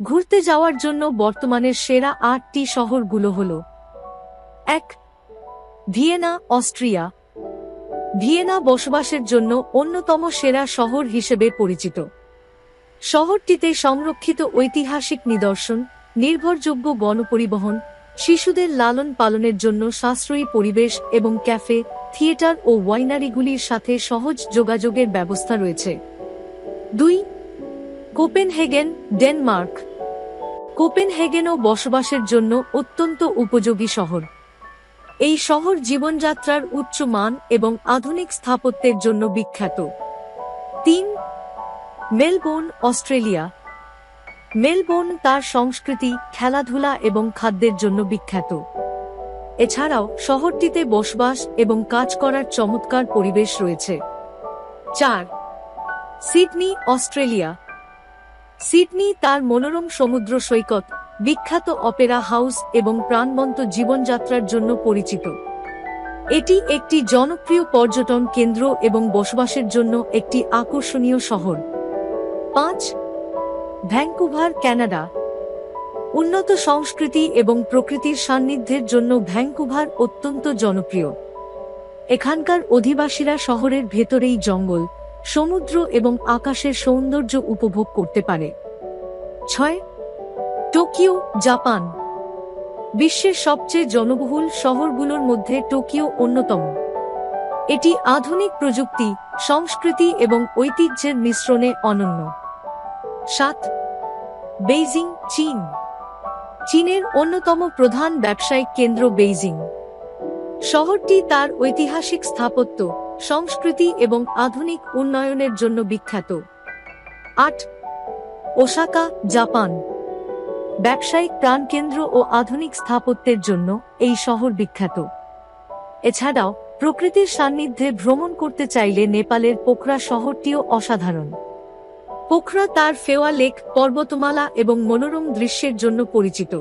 ঘুরতে যাওয়ার জন্য বর্তমানের সেরা আটটি শহরগুলো হল, এক, ভিয়েনা, অস্ট্রিয়া। ভিয়েনা বসবাসের জন্য অন্যতম সেরা শহর হিসেবে পরিচিত। শহরটিতে সংরক্ষিত ঐতিহাসিক নিদর্শন, নির্ভরযোগ্য গণপরিবহন শিশুদের লালন পালনের জন্য সাশ্রয়ী পরিবেশ এবং ক্যাফে, থিয়েটার ও ওয়াইনারিগুলির সাথে সহজ যোগাযোগের ব্যবস্থা রয়েছে। দুই কোপেনহেগেন, ডেনমার্ক। কোপেনহেগেনও বসবাসের জন্য অত্যন্ত উপযোগী শহর। এই শহর জীবনযাত্রার উচ্চ মান এবং আধুনিক স্থাপত্যের জন্য বিখ্যাত। তিন, মেলবোর্ন, অস্ট্রেলিয়া। মেলবোর্ন তার সংস্কৃতি, খেলাধুলা এবং খাদ্যের জন্য বিখ্যাত। এছাড়াও শহরটিতে বসবাস এবং কাজ করার চমৎকার পরিবেশ রয়েছে। চার, সিডনি, অস্ট্রেলিয়া। সিডনি তার মনোরম সমুদ্র সৈকত, বিখ্যাত অপেরা হাউস এবং প্রাণবন্ত জীবনযাত্রার জন্য পরিচিত। এটি একটি জনপ্রিয় পর্যটন কেন্দ্র এবং বসবাসের জন্য একটি আকর্ষণীয় শহর। পাঁচ, ভ্যাঙ্কুভার, ক্যানাডা। উন্নত সংস্কৃতি এবং প্রকৃতির সান্নিধ্যের জন্য ভ্যাঙ্কুভার অত্যন্ত জনপ্রিয়। এখানকার অধিবাসীরা শহরের ভেতরেই জঙ্গল, সমুদ্র এবং আকাশের সৌন্দর্য উপভোগ করতে পারে। ছয়, টোকিও, জাপান। বিশ্বের সবচেয়ে জনবহুল শহরগুলোর মধ্যে টোকিও অন্যতম। এটি আধুনিক প্রযুক্তি, সংস্কৃতি এবং ঐতিহ্যের মিশ্রণে অনন্য। সাত, বেইজিং, চীন। চীনের অন্যতম প্রধান ব্যবসায়িক কেন্দ্র বেইজিং। শহরটি তার ঐতিহাসিক স্থাপত্য, সংস্কৃতি এবং আধুনিক উন্নয়নের জন্য বিখ্যাত। আট ওসাকা, জাপান। ব্যবসায়িক প্রাণকেন্দ্র ও আধুনিক স্থাপত্যের জন্য এই শহর বিখ্যাত। এছাড়াও, প্রকৃতির সান্নিধ্যে ভ্রমণ করতে চাইলে নেপালের পোখরা শহরটিও অসাধারণ। পোখরা তার ফেওয়া লেক, পর্বতমালা এবং মনোরম দৃশ্যের জন্য পরিচিত।